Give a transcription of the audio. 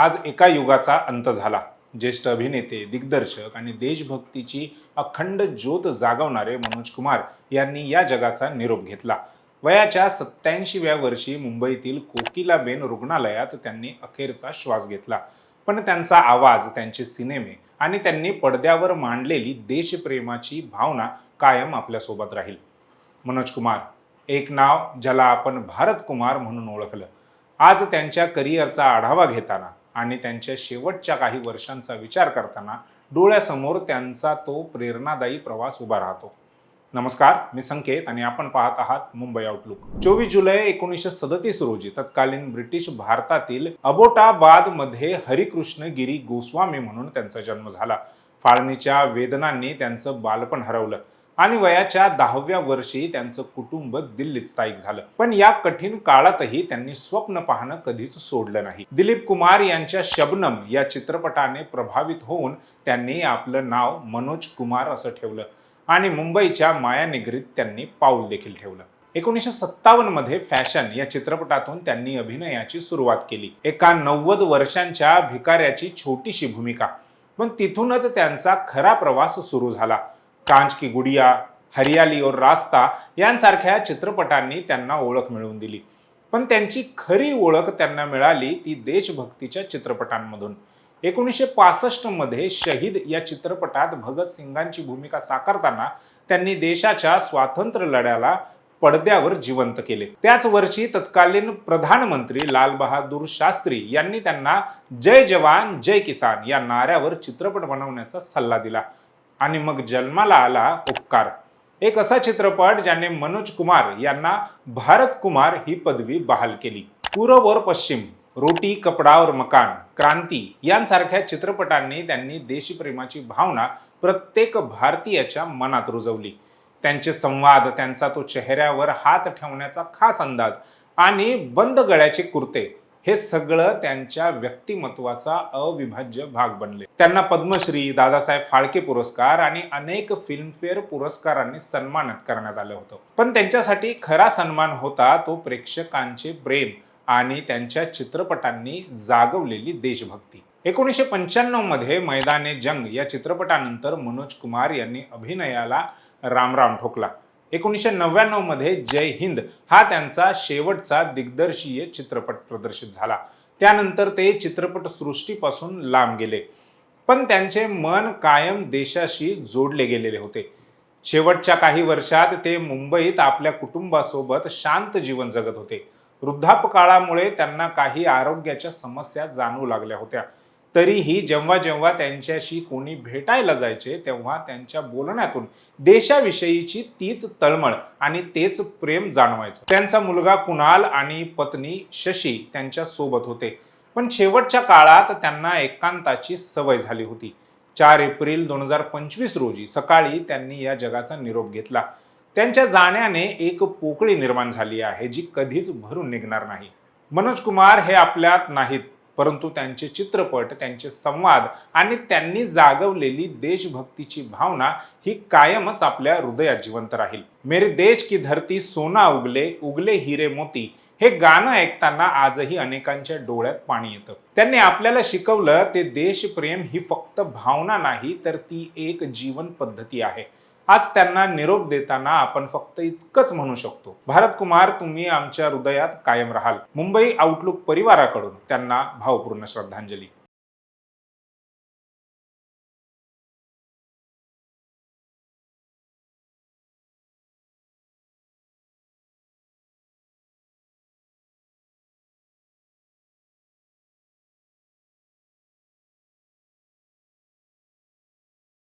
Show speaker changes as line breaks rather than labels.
आज एका युगाचा अंत झाला. ज्येष्ठ अभिनेते दिग्दर्शक आणि देशभक्तीची अखंड ज्योत जागवणारे मनोज कुमार यांनी या जगाचा निरोप घेतला. वयाच्या सत्याऐंशीव्या वर्षी मुंबईतील कोकिलाबेन रुग्णालयात त्यांनी अखेरचा श्वास घेतला. पण त्यांचा आवाज त्यांचे सिनेमे आणि त्यांनी पडद्यावर मांडलेली देशप्रेमाची भावना कायम आपल्यासोबत राहील. मनोज कुमार एक नाव ज्याला आपण भारत कुमार म्हणून ओळखलं. आज त्यांच्या करिअरचा आढावा घेताना आणि त्यांच्या शेवटच्या काही वर्षांचा विचार करताना डोळ्यासमोर त्यांचा तो प्रेरणादायी प्रवास उभा राहतो. नमस्कार मी संकेत आणि आपण पाहत आहात मुंबई आउटलुक चोवीस जुलै एकोणीसशे सदतीस रोजी तत्कालीन ब्रिटिश भारतातील अबोटाबादमध्ये हरिकृष्ण गिरी गोस्वामी म्हणून त्यांचा जन्म झाला. फाळणीच्या वेदनांनी त्यांचं बालपण हरवलं. आणि वयाच्या दहाव्या वर्षी त्यांचं कुटुंब दिल्लीत स्थायिक झालं. पण या कठीण काळातही त्यांनी स्वप्न पाहणं कधीच सोडलं नाही. दिलीप कुमार यांच्या शबनम या चित्रपटाने प्रभावित होऊन त्यांनी आपलं नाव मनोज कुमार असं ठेवलं आणि मुंबईच्या मायानिगरीत त्यांनी पाऊल देखील ठेवलं. एकोणीसशे सत्तावन्नमध्ये फॅशन या चित्रपटातून त्यांनी अभिनयाची सुरुवात केली. एका नव्वद वर्षांच्या भिकाऱ्याची छोटीशी भूमिका. पण तिथूनच त्यांचा खरा प्रवास सुरू झाला. कांच की गुडिया हरियाली और रास्ता यांसारख्या चित्रपटांनी त्यांना ओळख मिळवून दिली. पण त्यांची खरी ओळख त्यांना मिळाली ती देशभक्तीच्या चित्रपटांमधून. एकोणीसशे पासष्टमध्ये शहीद या चित्रपटात भगतसिंगांची भूमिका साकारताना त्यांनी देशाच्या स्वातंत्र्य लढ्याला पडद्यावर जिवंत केले. त्याच वर्षी तत्कालीन प्रधानमंत्री लालबहादूर शास्त्री यांनी त्यांना जय जवान जय किसान या नाऱ्यावर चित्रपट बनवण्याचा सल्ला दिला. आणि मग जन्माला आला उपकार. एक असा चित्रपट ज्याने मनोज कुमार यांना भारत कुमार ही पदवी बहाल केली. पूर्व और पश्चिम रोटी कपडा और मकान क्रांती यांसारख्या चित्रपटांनी त्यांनी देशप्रेमाची भावना प्रत्येक भारतीयाच्या मनात रुजवली. त्यांचे संवाद त्यांचा तो चेहऱ्यावर हात ठेवण्याचा खास अंदाज आणि बंद गळ्याचे कुर्ते हे सगळं त्यांच्या व्यक्तिमत्वाचा अविभाज्य भाग बनले. त्यांना पद्मश्री दादासाहेब फाळके पुरस्कार आणि अनेक फिल्मफेअर पुरस्कारांनी सन्मानित करण्यात आलं होतं. पण त्यांच्यासाठी खरा सन्मान होता तो प्रेक्षकांचे प्रेम आणि त्यांच्या चित्रपटांनी जागवलेली देशभक्ती. एकोणीसशे पंच्याण्णवमध्ये मैदाने जंग या चित्रपटानंतर मनोज कुमार यांनी अभिनयाला रामराम ठोकला. एकोणीसशे नव्याण्णवमध्ये जय हिंद हा त्यांचा शेवटचा दिग्दर्शीय चित्रपट प्रदर्शित झाला. त्यानंतर ते चित्रपट सृष्टीपासून लांब गेले. पण त्यांचे मन कायम देशाशी जोडले गेलेले होते. शेवटच्या काही वर्षात ते मुंबईत आपल्या कुटुंबासोबत शांत जीवन जगत होते. वृद्धापकाळामुळे त्यांना काही आरोग्याच्या समस्या जाणवू लागल्या होत्या. तरीही जेव्हा जेव्हा त्यांच्याशी कोणी भेटायला जायचे तेव्हा त्यांच्या बोलण्यातून देशाविषयीची तीच तळमळ आणि तेच प्रेम जाणवायचं. त्यांचा मुलगा कुणाल आणि पत्नी शशी त्यांच्यासोबत होते. पण शेवटच्या काळात त्यांना एकांताची सवय झाली होती. चार एप्रिल दोन हजार पंचवीस रोजी सकाळी त्यांनी या जगाचा निरोप घेतला. त्यांच्या जाण्याने एक पोकळी निर्माण झाली आहे जी कधीच भरून निघणार नाही. मनोज कुमार हे आपल्यात नाहीत. परंतु त्यांचे चित्रपट त्यांचे संवाद आणि त्यांनी जागवलेली देशभक्तीची भावना ही कायमच आपल्या हृदयात जिवंत राहील. मेरे देश की धरती सोना उगले उगले हिरे मोती हे गाणं ऐकताना आजही अनेकांच्या डोळ्यात पाणी येतं. त्यांनी आपल्याला शिकवलं ते देशप्रेम ही फक्त भावना नाही तर ती एक जीवन पद्धती आहे. आज त्यांना निरोप देताना आपण फक्त इतकंच म्हणू शकतो. भारत कुमार तुम्ही आमच्या हृदयात कायम राहाल. मुंबई आउटलुक परिवाराकडून त्यांना भावपूर्ण श्रद्धांजली.